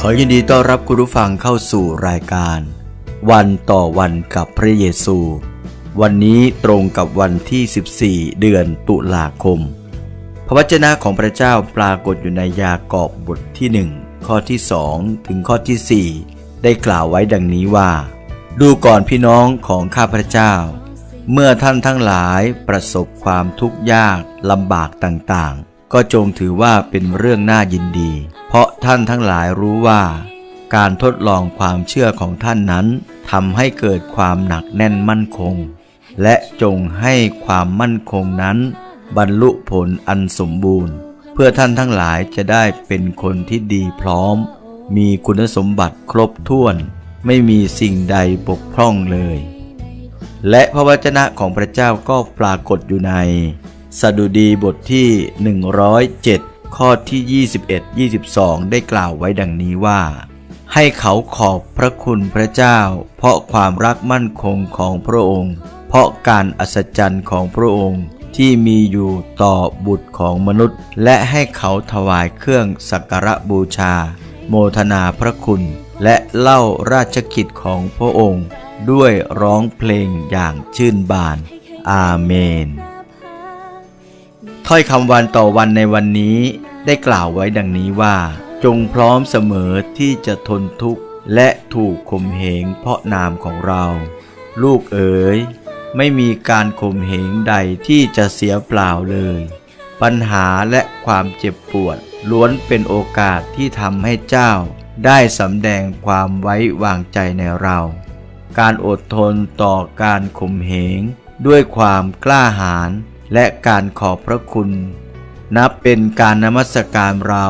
ขอยินดีต้อนรับคุณผู้ฟังเข้าสู่รายการ วันต่อวันกับพระเยซู วันนี้ตรงกับวันที่ 14 เดือนตุลาคม พระวจนะของพระเจ้าปรากฏอยู่ในยากอบบทที่ 1 ข้อที่ 2 ถึงข้อที่ 4 ได้กล่าวไว้ดังนี้ว่า ดูก่อนพี่น้องของข้าพระเจ้า เมื่อท่านทั้งหลายประสบความทุกข์ยากลำบากต่างๆ ก็จงถือว่าเป็นเรื่องน่ายินดี เพราะท่านทั้งหลายรู้ว่า การทดลองความเชื่อของท่านนั้นทำให้เกิดความหนักแน่นมั่นคง และจงให้ความมั่นคงนั้น บรรลุผลอันสมบูรณ์ เพื่อท่านทั้งหลายจะได้เป็นคนที่ดีพร้อม มีคุณสมบัติครบถ้วน ไม่มีสิ่งใดบกพร่องเลย และพระวจนะของพระเจ้าก็ปรากฏอยู่ใน สดุดีบทที่ 107 ข้อที่ 21 22 ได้กล่าวไว้ดังนี้ว่า ให้เขาขอบพระคุณพระเจ้า เพราะความรักมั่นคงของพระองค์ เพราะการอัศจรรย์ของพระองค์ที่มีอยู่ต่อบุตรของมนุษย์ และให้เขาถวายเครื่องสักการะบูชา โมทนาพระคุณ และเล่าราชกิจของพระองค์ ด้วยร้องเพลงอย่างชื่นบาน อาเมน ถ้อยคำวันต่อวันในวันนี้ได้กล่าวไว้ดังนี้ว่า จงพร้อมเสมอที่จะทนทุกข์และถูกข่มเหงเพราะนามของเรา ลูกเอ๋ยไม่มีการข่มเหงใดที่จะเสียเปล่าเลย ปัญหาและความเจ็บปวด ล้วนเป็นโอกาสที่ทำให้เจ้า ได้สำแดงความไว้วางใจในเรา การอดทนต่อการข่มเหง ด้วยความกล้าหาญ และการขอบพระคุณ นับเป็นการนมัสการเรา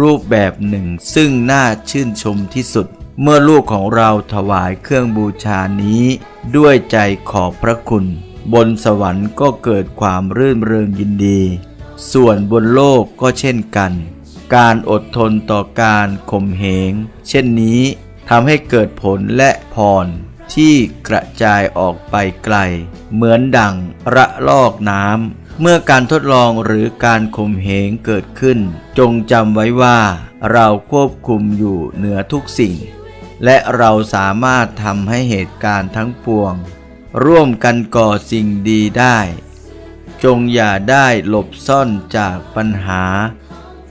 รูปแบบหนึ่งซึ่งน่าชื่นชมที่สุด เมื่อลูกของเราถวายเครื่องบูชานี้ ด้วยใจขอบพระคุณ บนสวรรค์ก็เกิดความรื่นเริงยินดี ส่วนบนโลกก็เช่นกัน การอดทนต่อการข่มเหง เช่นนี้ทำให้เกิดผลและพร ที่กระจายออกไปไกล เหมือนดังระลอกน้ำเมื่อการทดลองหรือการข่มเหงเกิดขึ้น จงจำไว้ว่า เราควบคุมอยู่เหนือทุกสิ่ง และเราสามารถทำให้เหตุการณ์ทั้งปวง ร่วมกันก่อสิ่งดีได้ จงอย่าได้หลบซ่อนจากปัญหา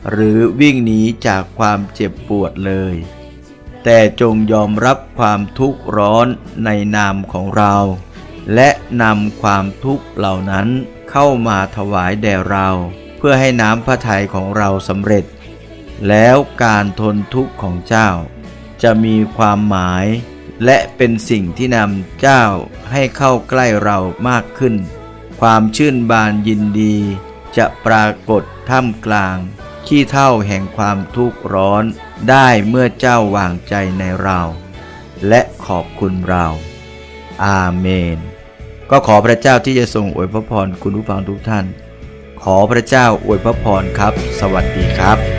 หรือวิ่งหนีจากความเจ็บปวดเลย แต่จงยอมรับความทุกข์ร้อนในนามของเรา และนำความทุกข์เหล่านั้นเข้ามาถวายแด่เรา เพื่อให้น้ำพระทัยของเราสำเร็จ แล้วการทนทุกข์ของเจ้า จะมีความหมาย และเป็นสิ่งที่นำเจ้าให้เข้าใกล้เรามากขึ้น ความชื่นบานยินดี จะปรากฏท่ามกลาง ขี้เท่าแห่งความทุกข์ร้อน ได้เมื่อเจ้าวางใจในเรา และขอบคุณเรา อาเมน ก็ขอพระเจ้าที่จะทรงอวยพระพรคุณผู้ฟังทุกท่าน ขอพระเจ้าอวยพระพรครับ สวัสดีครับ